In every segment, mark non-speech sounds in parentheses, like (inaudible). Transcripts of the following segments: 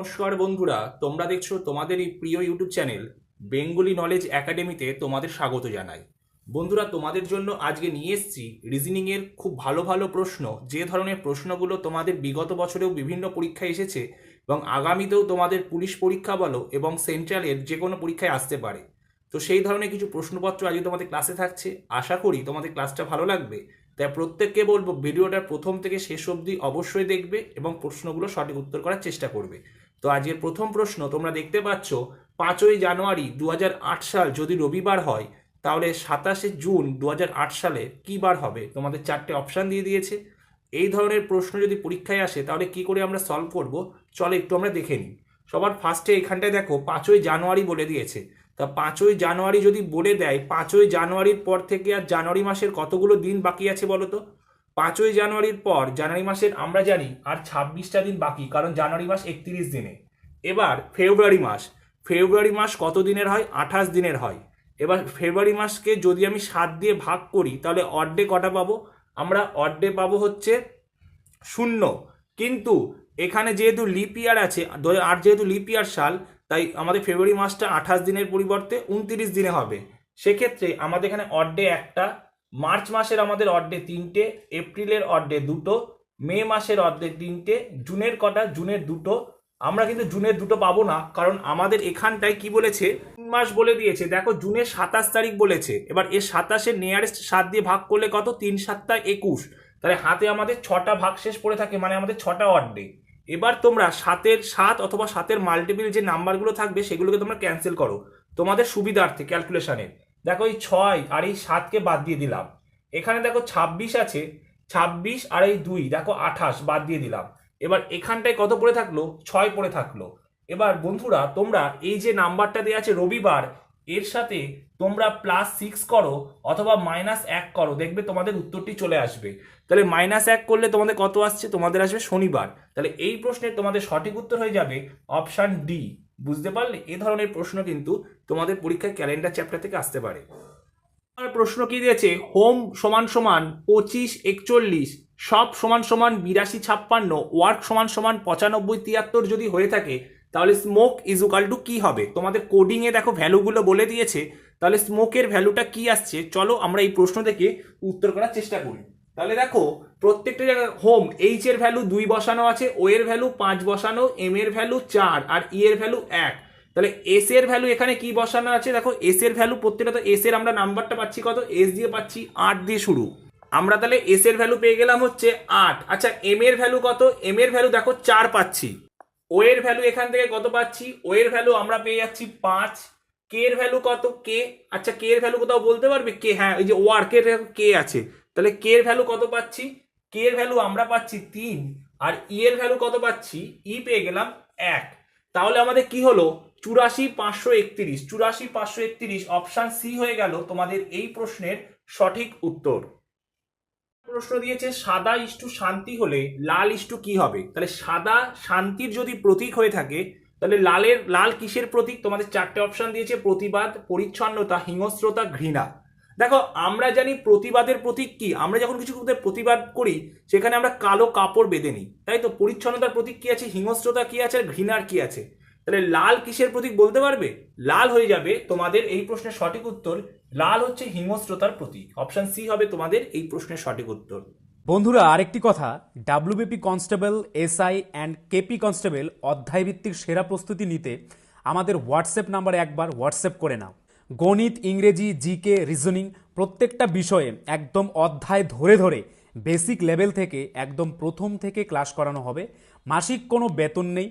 নমস্কার বন্ধুরা, তোমরা দেখছ তোমাদের এই প্রিয় ইউটিউব চ্যানেল বেঙ্গলি নলেজ একাডেমিতে তোমাদের স্বাগত জানাই। বন্ধুরা, তোমাদের জন্য আজকে নিয়ে এসেছি রিজনিংয়ের খুব ভালো ভালো প্রশ্ন, যে ধরনের প্রশ্নগুলো তোমাদের বিগত বছরেও বিভিন্ন পরীক্ষায় এসেছে এবং আগামীতেও তোমাদের পুলিশ পরীক্ষা বলো এবং সেন্ট্রালের যে কোনো পরীক্ষায় আসতে পারে। তো সেই ধরনের কিছু প্রশ্নপত্র আজকে তোমাদের ক্লাসে থাকছে। আশা করি তোমাদের ক্লাসটা ভালো লাগবে। তাই প্রত্যেককে বলব, ভিডিওটার প্রথম থেকে শেষ অবধি অবশ্যই দেখবে এবং প্রশ্নগুলো সঠিক উত্তর করার চেষ্টা করবে। তো আজকের প্রথম প্রশ্ন, তোমরা দেখতে পাচ্ছ পাঁচই জানুয়ারি দু হাজার আট সাল যদি রবিবার হয়, তাহলে সাতাশে জুন দু হাজার আট সালে কী বার হবে? তোমাদের চারটে অপশান দিয়ে দিয়েছে। এই ধরনের প্রশ্ন যদি পরীক্ষায় আসে, তাহলে কি করে আমরা সলভ করব? চলো একটু আমরা দেখে নিই। সবার ফার্স্টে এখানটায় দেখো, পাঁচই জানুয়ারি বলে দিয়েছে। তা পাঁচই জানুয়ারি যদি বলে দেয়, পাঁচই জানুয়ারির পর থেকে আর জানুয়ারি মাসের কতগুলো দিন বাকি আছে বলো তো পাঁচই জানুয়ারির পর জানুয়ারি মাসের আমরা জানি আর ছাব্বিশটা দিন বাকি, কারণ জানুয়ারি মাস একত্রিশ দিনে। এবার ফেব্রুয়ারি মাস। ফেব্রুয়ারি মাস কত দিনের হয়? আঠাশ দিনের হয়। এবার ফেব্রুয়ারি মাসকে যদি আমি সাত দিয়ে ভাগ করি, তাহলে অর্ডে কটা পাবো? আমরা অর্ডে পাবো হচ্ছে শূন্য। কিন্তু এখানে যেহেতু লিপ ইয়ার আছে আট যেহেতু লিপ ইয়ার সাল, তাই আমাদের ফেব্রুয়ারি মাসটা আঠাশ দিনের পরিবর্তে উনত্রিশ দিনে হবে। সেক্ষেত্রে আমাদের এখানে অর্ডে একটা মার্চ মাসের আমাদের অর্ডে তিনটে, এপ্রিলের অর্ডে দুটো, মে মাসের অর্ডে তিনটে, জুনের কটা, জুনের দুটো। আমরা কিন্তু জুনের দুটো পাবো না, কারণ আমাদের এখানটায় কি বলেছে? তিন মাস বলে দিয়েছে। দেখো, জুনের সাতাশ তারিখ বলেছে। এবার এর সাতাশের নিয়ারেস্ট সাত দিয়ে ভাগ করলে কত? তিন সাতটা একুশ। তাহলে হাতে আমাদের ছটা ভাগ শেষ পড়ে থাকে মানে আমাদের ছটা অর্ডে এবার তোমরা সাতের সাত অথবা সাতের মাল্টিপিল যে নাম্বারগুলো থাকবে, সেগুলোকে তোমরা ক্যান্সেল করো। তোমাদের সুবিধার্থে ক্যালকুলেশনে দেখো এই ছয় আর এই সাতকে বাদ দিয়ে দিলাম। এখানে দেখো ছাব্বিশ আছে, ছাব্বিশ আর এই দুই, দেখো আঠাশ বাদ দিয়ে দিলাম। এবার এখানটায় কত পড়ে থাকল? ছয় পড়ে থাকল। এবার বন্ধুরা, তোমরা এই যে নাম্বারটা দেওয়া আছে রবিবার, এর সাথে তোমরা প্লাস সিক্স করো অথবা মাইনাস এক করো, দেখবে তোমাদের উত্তরটি চলে আসবে। তাহলে মাইনাস এক করলে তোমাদের কত আসছে? তোমাদের আসবে শনিবার। তাহলে এই প্রশ্নের তোমাদের সঠিক উত্তর হয়ে যাবে অপশান ডি বুঝতে পারলে? এ ধরনের প্রশ্ন কিন্তু তোমাদের পরীক্ষায় ক্যালেন্ডার চ্যাপ্টার থেকে আসতে পারে। আর প্রশ্ন কি দিয়েছে? হোম সমান সমান পঁচিশ, একচল্লিশ, সব সমান সমান বিরাশি, ছাপ্পান্ন, ওয়ার্ক সমান সমান পঁচানব্বই, তিয়াত্তর যদি হয়ে থাকে, তাহলে স্মোক ইজুকাল টু কি হবে? তোমাদের কোডিংয়ে দেখো ভ্যালুগুলো বলে দিয়েছে, তাহলে স্মোকের ভ্যালুটা কি আসছে? চলো আমরা এই প্রশ্ন থেকে উত্তর করার চেষ্টা করি। তাহলে দেখো, প্রত্যেকটা জায়গায় হোম এইচ এর ভ্যালু দুই বসানো আছে ও এর ভ্যালু পাঁচ বসানো এম এর ভ্যালু চার, আর ই এর ভ্যালু এক। তাহলে এস এর ভ্যালু এখানে কি বসানো আছে দেখো এস এর ভ্যালু প্রত্যেকটা তো এস এর আমরা নাম্বারটা পাচ্ছি কত এস দিয়ে পাচ্ছি আট দিয়ে শুরু আমরা তাহলে এস এর ভ্যালু পেয়ে গেলাম হচ্ছে আট আচ্ছা এম এর ভ্যালু কত এম এর ভ্যালু দেখো চার পাচ্ছি ও এর ভ্যালু এখান থেকে কত পাচ্ছি ও এর ভ্যালু আমরা পেয়ে যাচ্ছি পাঁচ কে এর ভ্যালু কত কে আচ্ছা কে এর ভ্যালু কোথাও বলতে পারবে কে হ্যাঁ এই যে ওয়ার্ক এর কে আছে তাহলে কে এর ভ্যালু কত পাচ্ছি কে এর ভ্যালু আমরা পাচ্ছি তিন আর ই এর ভ্যালু কত পাচ্ছি ই পেয়ে গেলাম এক তাহলে আমাদের কি হলো চুরাশি পাঁচশো একত্রিশ, চুরাশি পাঁচশো একত্রিশ অপশান সি হয়ে গেল তোমাদের এই প্রশ্নের সঠিক উত্তর। প্রশ্ন দিয়েছে, সাদা ইষ্টু শান্তি হলে লাল ইষ্টু কি হবে? তাহলে সাদা শান্তির যদি প্রতীক হয়ে থাকে, তাহলে লালের, লাল কিসের প্রতীক? তোমাদের চারটে অপশান দিয়েছে, প্রতিবাদ, পরিচ্ছন্নতা, হিংস্রতা, ঘৃণা। দেখো, আমরা জানি প্রতিবাদের প্রতীক কি? আমরা যখন কিছু প্রতিবাদ করি, সেখানে আমরা কালো কাপড় বেঁধে নিই। তাই তো? পরিচ্ছন্নতার প্রতীক কি আছে? হিংস্রতা কি আছে? আর ঘৃণার কি আছে? তাহলে লাল কিসের প্রতীক বলতে পারবে? লাল হয়ে যাবে তোমাদের এই প্রশ্নের সঠিক উত্তর। লাল হচ্ছে হিংস্রতার প্রতীক। অপশন সি হবে তোমাদের এই প্রশ্নের সঠিক উত্তর। বন্ধুরা, আরেকটি কথা। WBP constable SI and KP constable অধ্যায়ভিত্তিক সেরা প্রস্তুতি নিতে আমাদের হোয়াটসঅ্যাপ নাম্বারে একবার হোয়াটসঅ্যাপ করে নাও। গণিত, ইংরেজি জিকে রিজনিং প্রত্যেকটা বিষয়ে একদম অধ্যায় ধরে ধরে বেসিক লেভেল থেকে একদম প্রথম থেকে ক্লাস করানো হবে। মাসিক কোনো বেতন নেই।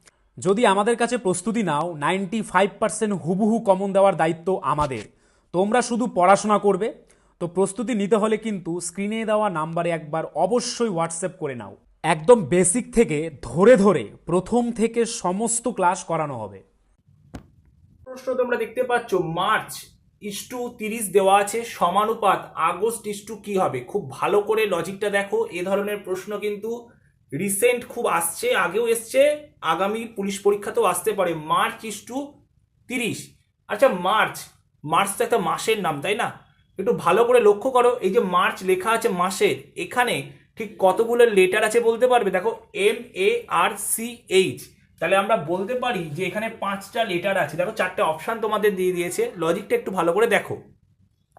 যদি আমাদের কাছে প্রস্তুতি নাও নাইনটি ফাইভ পার্সেন্ট হুবহু কমন দেওয়ার দায়িত্ব আমাদের। তোমরা শুধু পড়াশোনা করবে, তো প্রস্তুতি নিতে হলে কিন্তু স্ক্রিনে দেওয়া নাম্বারে একবার অবশ্যই হোয়াটসঅ্যাপ করে নাও। একদম বেসিক থেকে ধরে ধরে প্রথম থেকে সমস্ত ক্লাস করানো হবে। প্রশ্ন তোমরা দেখতে পাচ্ছ মার্চ ইস্টু তিরিশ দেওয়া আছে, সমানুপাত আগস্ট ইস্টু কি হবে? খুব ভালো করে লজিকটা দেখো, এ ধরনের প্রশ্ন কিন্তু রিসেন্ট খুব আসছে, আগেও এসছে, আগামী পুলিশ পরীক্ষাতেও আসতে পারে। মার্চ ইস টু তিরিশ। আচ্ছা মার্চ মার্চ তো একটা মাসের নাম, তাই না? একটু ভালো করে লক্ষ্য করো, এই যে মার্চ লেখা আছে মাসের, এখানে ঠিক কতগুলো লেটার আছে বলতে পারবে? দেখো M A R C H তাহলে আমরা বলতে পারি যে এখানে পাঁচটা লেটার আছে। দেখো, চারটে অপশান তোমাদের দিয়ে দিয়েছে। লজিকটা একটু ভালো করে দেখো।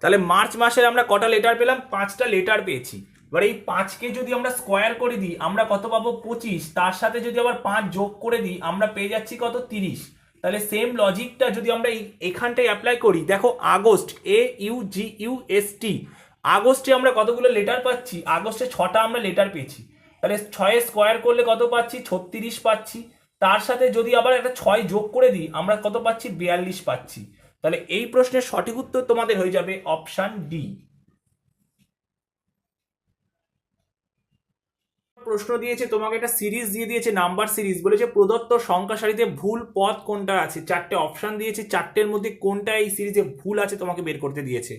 তাহলে মার্চ মাসের আমরা কটা লেটার পেলাম? পাঁচটা লেটার পেয়েছি। এবার এই পাঁচকে যদি আমরা স্কোয়ার করে দিই, আমরা কত পাবো? পঁচিশ। তার সাথে যদি আবার পাঁচ যোগ করে দিই, আমরা পেয়ে যাচ্ছি কত? তিরিশ। তাহলে সেম লজিকটা যদি আমরা এখানটায় অ্যাপ্লাই করি, দেখো August A U G U S T আগস্টে আমরা কতগুলো লেটার পাচ্ছি? আগস্টে ছটা আমরা লেটার পেয়েছি। তাহলে ছয়ে স্কোয়ার করলে কত পাচ্ছি? ছত্রিশ পাচ্ছি। তার সাথে যদি আবার একটা ছয় যোগ করে দিই, আমরা কত পাচ্ছি? বিয়াল্লিশ পাচ্ছি। তাহলে এই প্রশ্নের সঠিক উত্তর তোমাদের হয়ে যাবে অপশান ডি। প্রশ্ন দিয়েছে, তোমাকে একটা সিরিজ দিয়ে দিয়েছে, নাম্বার সিরিজ। বলেছে, প্রদত্ত সংখ্যা সারিতে ভুল পথ কোনটা আছে? চারটে অপশান দিয়েছে, চারটের মধ্যে কোনটা এই সিরিজে ভুল আছে তোমাকে বের করতে দিয়েছে?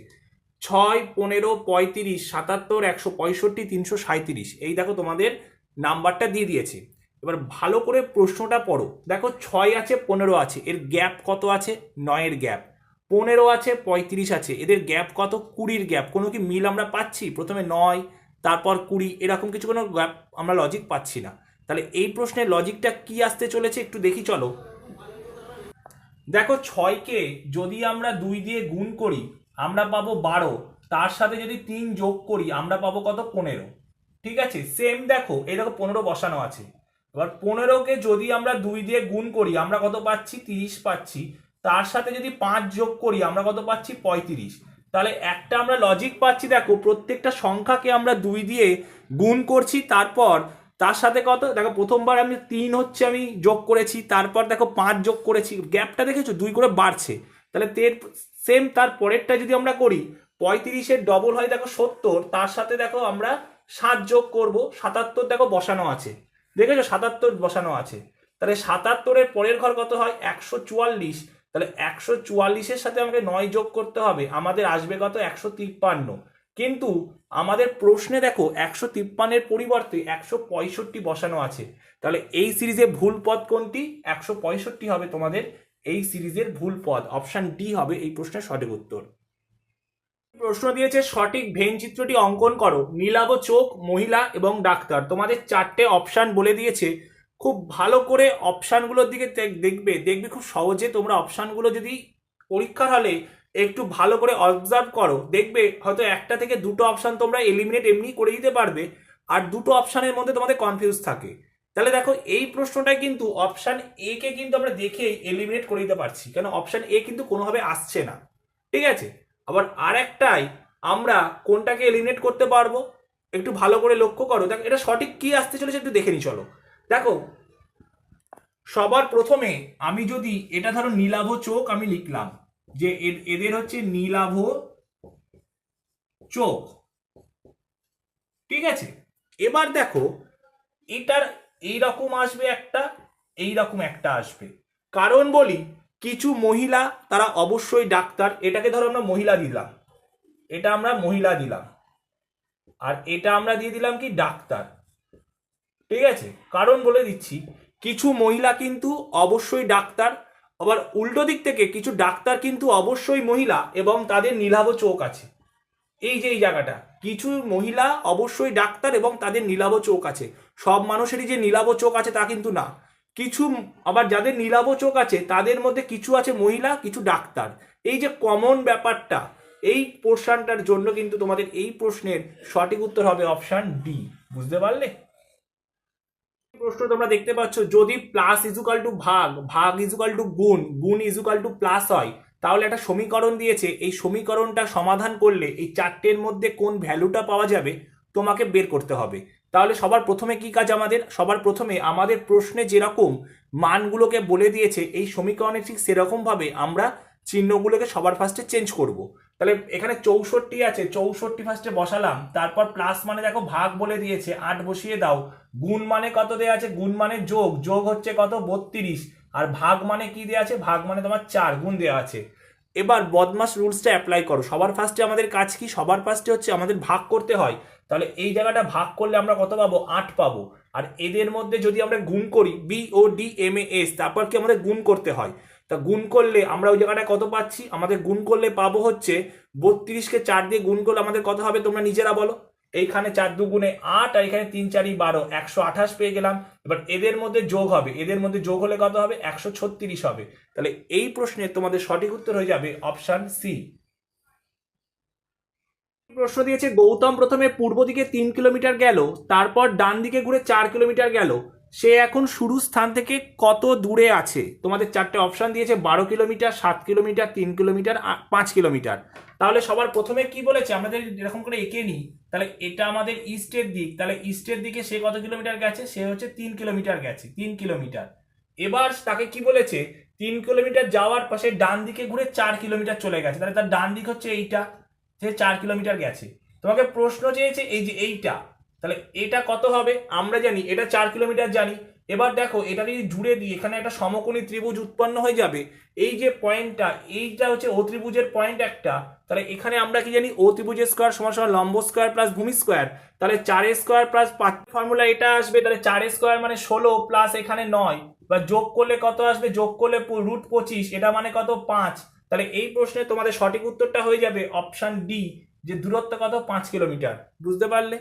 ছয়, পনেরো, পঁয়ত্রিশ, সাতাত্তর, একশো পঁয়ষট্টি, তিনশো সাঁত্রিশ এই দেখো তোমাদের নাম্বারটা দিয়ে দিয়েছে। এবার ভালো করে প্রশ্নটা পড়ো। দেখো, ছয় আছে, পনেরো আছে। এর গ্যাপ কত আছে? নয়ের গ্যাপ। পনেরো আছে, পঁয়ত্রিশ আছে। এদের গ্যাপ কত? কুড়ির গ্যাপ। কোনো কি মিল আমরা পাচ্ছি? প্রথমে নয় তারপর কুড়ি, এরকম কিছু কোনো গ্যাপ আমরা লজিক পাচ্ছি না। তাহলে এই প্রশ্নের লজিকটা কি আসতে চলেছে একটু দেখি, চলো। দেখো ছয়কে যদি আমরা দুই দিয়ে গুণ করি, আমরা পাবো বারো। তার সাথে যদি তিন যোগ করি, আমরা পাবো কত? পনেরো। ঠিক আছে? সেম দেখো, এই দেখো পনেরো বসানো আছে। এবার পনেরোকে যদি আমরা দুই দিয়ে গুণ করি, আমরা কত পাচ্ছি? তিরিশ পাচ্ছি। তার সাথে যদি পাঁচ যোগ করি, আমরা কত পাচ্ছি? পঁয়ত্রিশ। তাহলে একটা আমরা লজিক পাচ্ছি, দেখো প্রত্যেকটা সংখ্যাকে আমরা দুই দিয়ে গুণ করছি, তারপর তার সাথে কত, দেখো প্রথমবার আমি তিন হচ্ছে আমি যোগ করেছি, তারপর দেখো পাঁচ যোগ করেছি গ্যাপটা দেখেছ? দুই করে বাড়ছে। তাহলে তের সেম তার পরেরটা যদি আমরা করি, পঁয়ত্রিশের ডবল হয় দেখো সত্তর, তার সাথে দেখো আমরা সাত যোগ করব, সাতাত্তর দেখো বসানো আছে। দেখেছ? সাতাত্তর বসানো আছে। তাহলে সাতাত্তরের পরের ঘর কত হয়? একশো চুয়াল্লিশ। তাহলে একশো চুয়াল্লিশের সাথে আমাকে নয় যোগ করতে হবে, আমাদের আসবে কত? একশো তিপ্পান্ন। কিন্তু আমাদের প্রশ্নে দেখো, একশো তিপ্পান্নের পরিবর্তে একশো পঁয়ষট্টি বসানো আছে। তাহলে এই সিরিজে ভুল পদ কোনটি? একশো পঁয়ষট্টি হবে তোমাদের এই সিরিজের ভুল পদ। অপশান ডি হবে এই প্রশ্নের সঠিক উত্তর। প্রশ্ন দিয়েছে, সঠিক ভেন চিত্রটি অঙ্কন করো। নীলাভ চোখ, মহিলা এবং ডাক্তার। তোমাদের চারটে অপশান বলে দিয়েছে। খুব ভালো করে অপশানগুলোর দিকে দেখবে দেখবে খুব সহজে তোমরা অপশানগুলো যদি পরীক্ষার হলে একটু ভালো করে অবজার্ভ করো, দেখবে হয়তো একটা থেকে দুটো অপশান তোমরা এলিমিনেট এমনি করে দিতে পারবে, আর দুটো অপশানের মধ্যে তোমাদের কনফিউজ থাকে। তাহলে দেখো, এই প্রশ্নটাই কিন্তু অপশান এ কে কিন্তু আমরা দেখেই এলিমিনেট করে দিতে পারছি, কেন অপশান এ কিন্তু কোনোভাবে আসছে না। ঠিক আছে? আবার আর একটাই আমরা কোনটাকে এলিমিনেট করতে পারব? একটু ভালো করে লক্ষ্য করো। দেখো, এটা সঠিক কি আসতে চলেছে একটু দেখে নি, চলো। দেখো, সবার প্রথমে আমি যদি, এটা ধরো নীলাভ চোখ, আমি লিখলাম যে এদের হচ্ছে নীলাভ চোখ। ঠিক আছে? এবার দেখো, এটার এই রকম আসবে একটা এই রকম একটা আসবে। কারণ বলি, কিছু মহিলা, তারা অবশ্যই ডাক্তার, এটাকে ধরো আমরা মহিলা দিলাম। এটা আমরা মহিলা দিলাম। আর এটা আমরা দিয়ে দিলাম কি? ডাক্তার। ঠিক আছে? কারণ বলে দিচ্ছি, কিছু মহিলা কিন্তু অবশ্যই ডাক্তার, আবার উল্টো দিক থেকে কিছু ডাক্তার কিন্তু অবশ্যই মহিলা এবং তাদের নীলাভ চোখ আছে। এই যে এই জায়গাটা, কিছু মহিলা অবশ্যই ডাক্তার এবং তাদের নীলাভ চোখ আছে। সব মানুষেরই যে নীলাভ চোখ আছে তা কিন্তু না। কিছু আবার যাদের নীলাভ চোখ আছে, তাদের মধ্যে কিছু আছে মহিলা, কিছু ডাক্তার। এই যে কমন ব্যাপারটা, এই পোর্শনটার জন্য কিন্তু তোমাদের এই প্রশ্নের সঠিক উত্তর হবে অপশান ডি বুঝতে পারলে? প্রশ্ন তোমরা দেখতে পাচ্ছ, যদি প্লাস ইজুকাল টু ভাগ ভাগ ইজুকাল টু গুণ গুণ ইজুকাল টু প্লাস হয়, তাহলে একটা সমীকরণ দিয়েছে, এই সমীকরণটা সমাধান করলে এই চারটের মধ্যে কোন ভ্যালুটা পাওয়া যাবে, তোমাকে বের করতে হবে। তাহলে সবার প্রথমে কি কাজ আমাদের? সবার প্রথমে আমাদের প্রশ্নে যেরকম মানগুলোকে বলে দিয়েছে, এই সমীকরণে ঠিক সেরকমভাবে আমরা চিহ্নগুলোকে সবার ফার্স্টে চেঞ্জ করব। তাহলে এখানে চৌষট্টি আছে, চৌষট্টি ফার্স্টে বসালাম, তারপর প্লাস মানে দেখো ভাগ বলে দিয়েছে, আট বসিয়ে দাও। গুণ মানে কত দেওয়া আছে? গুণ মানে যোগ যোগ হচ্ছে কত? বত্রিশ। আর ভাগ মানে কি দেওয়া আছে? ভাগ মানে তোমার চার গুণ দেওয়া আছে। এবার বদমাস রুলসটা অ্যাপ্লাই করো। সবার ফার্স্টে আমাদের কাজ কি? সবার ফার্স্টে হচ্ছে আমাদের ভাগ করতে হয়। তাহলে এই জায়গাটা ভাগ করলে আমরা কত পাবো? আট পাবো। আর এদের মধ্যে যদি আমরা গুণ করি B O D M S তারপর কি আমাদের গুণ করতে হয়? তা গুণ করলে, আমরা ওই জায়গাটায় কত পাচ্ছি? আমাদের গুণ করলে পাবো হচ্ছে বত্রিশকে চার দিয়ে গুণ করলে আমাদের কত হবে তোমরা নিজেরা বলো। এইখানে চার দু গুণে আট আর এখানে তিন চারি বারো, একশো আঠাশ পেয়ে গেলাম। এবার এদের মধ্যে যোগ হবে, এদের মধ্যে যোগ হলে কত হবে? একশো ছত্রিশ হবে। তাহলে এই প্রশ্নের তোমাদের সঠিক উত্তর হয়ে যাবে অপশান সি প্রশ্ন দিয়েছে, গৌতম প্রথমে পূর্ব দিকে তিন কিলোমিটার গেল, তারপর ডান দিকে ঘুরে চার কিলোমিটার গেল। সে এখন শুরু স্থান থেকে কত দূরে আছে? তোমাদের চারটে অপশান দিয়েছে, বারো কিলোমিটার, সাত কিলোমিটার, তিন কিলোমিটার পাঁচ কিলোমিটার। তাহলে সবার প্রথমে কি বলেছে? আমাদের এরকম করে এঁকে নিই। তাহলে এটা আমাদের ইস্টের দিক। তাহলে ইস্টের দিকে সে কত কিলোমিটার গেছে? সে হচ্ছে তিন কিলোমিটার গেছে, তিন কিলোমিটার। এবার তাকে কি বলেছে? তিন কিলোমিটার যাওয়ার পাশে ডান দিকে ঘুরে চার কিলোমিটার চলে গেছে। তাহলে তার ডান দিক হচ্ছে এইটা, সে চার কিলোমিটার গেছে। তোমাকে প্রশ্ন চেয়েছে এই যে এইটা তাহলে এটা কত হবে? আমরা জানি, এটা চার কিলোমিটার জানি। এবার দেখো, এটা যদি জুড়ে দিই, এখানে একটা সমকোণী ত্রিভুজ উৎপন্ন হয়ে যাবে। এই যে পয়েন্টটা এইটা হচ্ছে ও ত্রিভুজের পয়েন্ট একটা। তাহলে এখানে আমরা কি জানি? ও ত্রিভুজের স্কোয়ার সমান সমান লম্ব স্কোয়ার প্লাস ভূমি স্কোয়ার তাহলে চার স্কোয়ার প্লাস পাঁচ ফর্মুলা এটা আসবে। তাহলে চার স্কোয়ার মানে ষোলো প্লাস এখানে নয়। বা যোগ করলে কত আসবে? যোগ করলে রুট পঁচিশ, এটা মানে কত? পাঁচ। তাহলে এই প্রশ্নে তোমাদের সঠিক উত্তরটা হয়ে যাবে অপশান ডি যে দূরত্ব কত? পাঁচ কিলোমিটার। বুঝতে পারলে?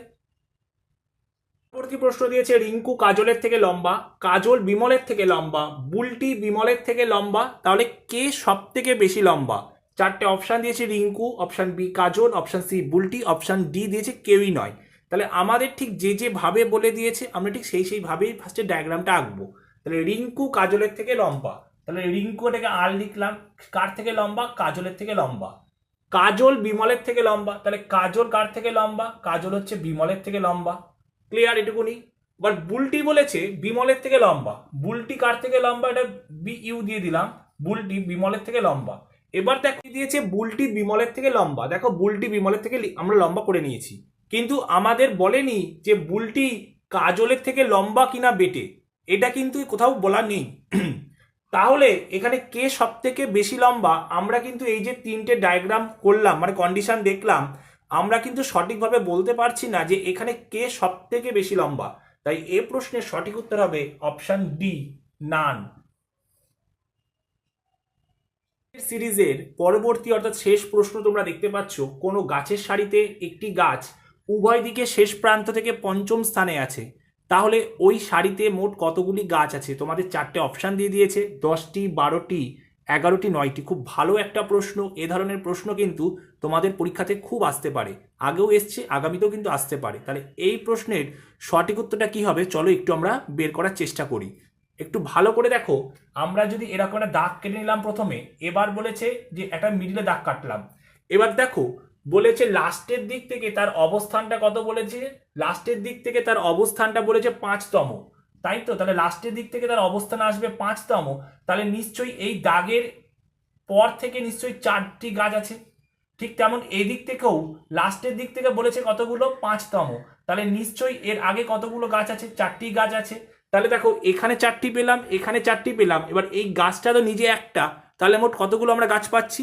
পরবর্তী প্রশ্ন দিয়েছে রিঙ্কু, কাজলের থেকে লম্বা। কাজল বিমলের থেকে লম্বা। বুলটি বিমলের থেকে লম্বা। তাহলে কে সব থেকে বেশি লম্বা? চারটে অপশান দিয়েছে Rinku option B Kajal option C Bulti option D দিয়েছে কেউই নয়। তাহলে আমাদের ঠিক যে যেভাবে বলে দিয়েছে, আমরা ঠিক সেই সেইভাবেই ফার্স্টে ডায়াগ্রামটা আঁকবো। তাহলে রিঙ্কু কাজলের থেকে লম্বা। তাহলে রিঙ্কু এটাকে আর লিখলাম, কার থেকে লম্বা? কাজলের থেকে লম্বা। কাজল বিমলের থেকে লম্বা। তাহলে কাজল কার থেকে লম্বা? কাজল হচ্ছে বিমলের থেকে লম্বা। ক্লিয়ার এটুকুনি। বাট বুলটি বলেছে বিমলের থেকে লম্বা। বুলটি কার থেকে লম্বা? এটা বি ইউ দিয়ে দিলাম। বুলটি বিমলের থেকে লম্বা। এবার দেখো দিয়েছে? বুলটি বিমলের থেকে লম্বা। দেখো, বুলটি বিমলের থেকে আমরা লম্বা করে নিয়েছি। কিন্তু আমাদের বলেনি যে বুলটি কাজলের থেকে লম্বা কিনা বেটে। এটা কিন্তু কোথাও বলা নেই। (clears throat) তাহলে এখানে কে সব থেকে বেশি লম্বা? আমরা কিন্তু এই যে তিনটে ডায়াগ্রাম করলাম মানে কন্ডিশন দেখলাম আমরা কিন্তু সঠিকভাবে বলতে পারছি না যে এখানে কে সব থেকে বেশি লম্বা। তাই এ প্রশ্নের সঠিক উত্তর হবে অপশান ডি, নান। সিরিজের পরবর্তী অর্থাৎ শেষ প্রশ্ন তোমরা দেখতে পাচ্ছ, কোনো গাছের সারিতে একটি গাছ উভয় দিকে শেষ প্রান্ত থেকে পঞ্চম স্থানে আছে। তাহলে ওই সারিতে মোট কতগুলি গাছ আছে? তোমাদের চারটে অপশান দিয়ে দিয়েছে, দশটি, বারোটি। এগারোটি, নয়টি খুব ভালো একটা প্রশ্ন। এ ধরনের প্রশ্ন কিন্তু তোমাদের পরীক্ষাতে খুব আসতে পারে। আগেও এসছে, আগামীতেও কিন্তু আসতে পারে। তাহলে এই প্রশ্নের সঠিক উত্তরটা কি হবে? চলো একটু আমরা বের করার চেষ্টা করি। একটু ভালো করে দেখো, আমরা যদি এরকম একটা দাগ কেটে নিলাম প্রথমে, এবার বলেছে যে একটা মিডিলে দাগ কাটলাম। এবার দেখো, বলেছে লাস্টের দিক থেকে তার অবস্থানটা কত বলেছে? লাস্টের দিক থেকে তার অবস্থানটা বলেছে পাঁচতম। তাই তো? তাহলে লাস্টের দিক থেকে তার অবস্থান আসবে পাঁচতম। তাহলে নিশ্চয়ই এই দাগের পর থেকে নিশ্চয়ই চারটি গাছ আছে। ঠিক তেমন এই দিক থেকেও লাস্টের দিক থেকে বলেছে কতগুলো? পাঁচতম। তাহলে নিশ্চয়ই এর আগে কতগুলো গাছ আছে? চারটি গাছ আছে। তাহলে দেখো, এখানে চারটি পেলাম, এখানে চারটি পেলাম। এবার এই গাছটা তো নিজে একটা। তাহলে মোট কতগুলো আমরা গাছ পাচ্ছি?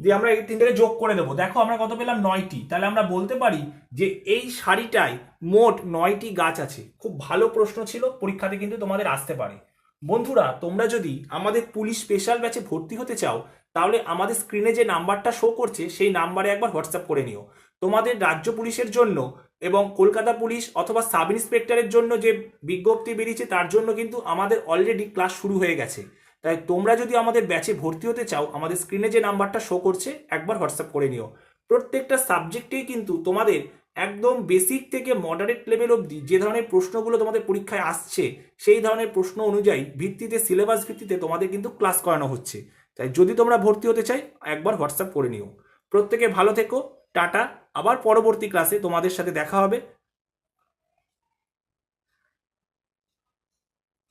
দিয়ে আমরা এই তিনটাকে যোগ করে দেবো দেখো আমরা কত পেলাম? নয়টি। তাহলে আমরা বলতে পারি যে এই শাড়িটায় মোট নয়টি গাছ আছে। খুব ভালো প্রশ্ন ছিল, পরীক্ষাতে কিন্তু তোমাদের আসতে পারে। বন্ধুরা, তোমরা যদি আমাদের পুলিশ স্পেশাল ব্যাচে ভর্তি হতে চাও, তাহলে আমাদের স্ক্রিনে যে নাম্বারটা শো করছে, সেই নাম্বারে একবার হোয়াটসঅ্যাপ করে নিও। তোমাদের রাজ্য পুলিশের জন্য এবং কলকাতা পুলিশ অথবা সাব ইন্সপেক্টরের জন্য যে বিজ্ঞপ্তি বেরিয়েছে, তার জন্য কিন্তু আমাদের অলরেডি ক্লাস শুরু হয়ে গেছে। তাই তোমরা যদি আমাদের ব্যাচে ভর্তি হতে চাও, আমাদের স্ক্রিনে যে নাম্বারটা শো করছে, একবার হোয়াটসঅ্যাপ করে নিও। প্রত্যেকটা সাবজেক্টেই কিন্তু তোমাদের একদম বেসিক থেকে মডারেট লেভেল অবধি যে ধরনের প্রশ্নগুলো তোমাদের পরীক্ষায় আসছে, সেই ধরনের প্রশ্ন অনুযায়ী ভিত্তিতে সিলেবাস ভিত্তিতে তোমাদের কিন্তু ক্লাস করানো হচ্ছে। তাই যদি তোমরা ভর্তি হতে চাই, একবার হোয়াটসঅ্যাপ করে নিও। প্রত্যেকে ভালো থেকো, টাটা। আবার পরবর্তী ক্লাসে তোমাদের সাথে দেখা হবে।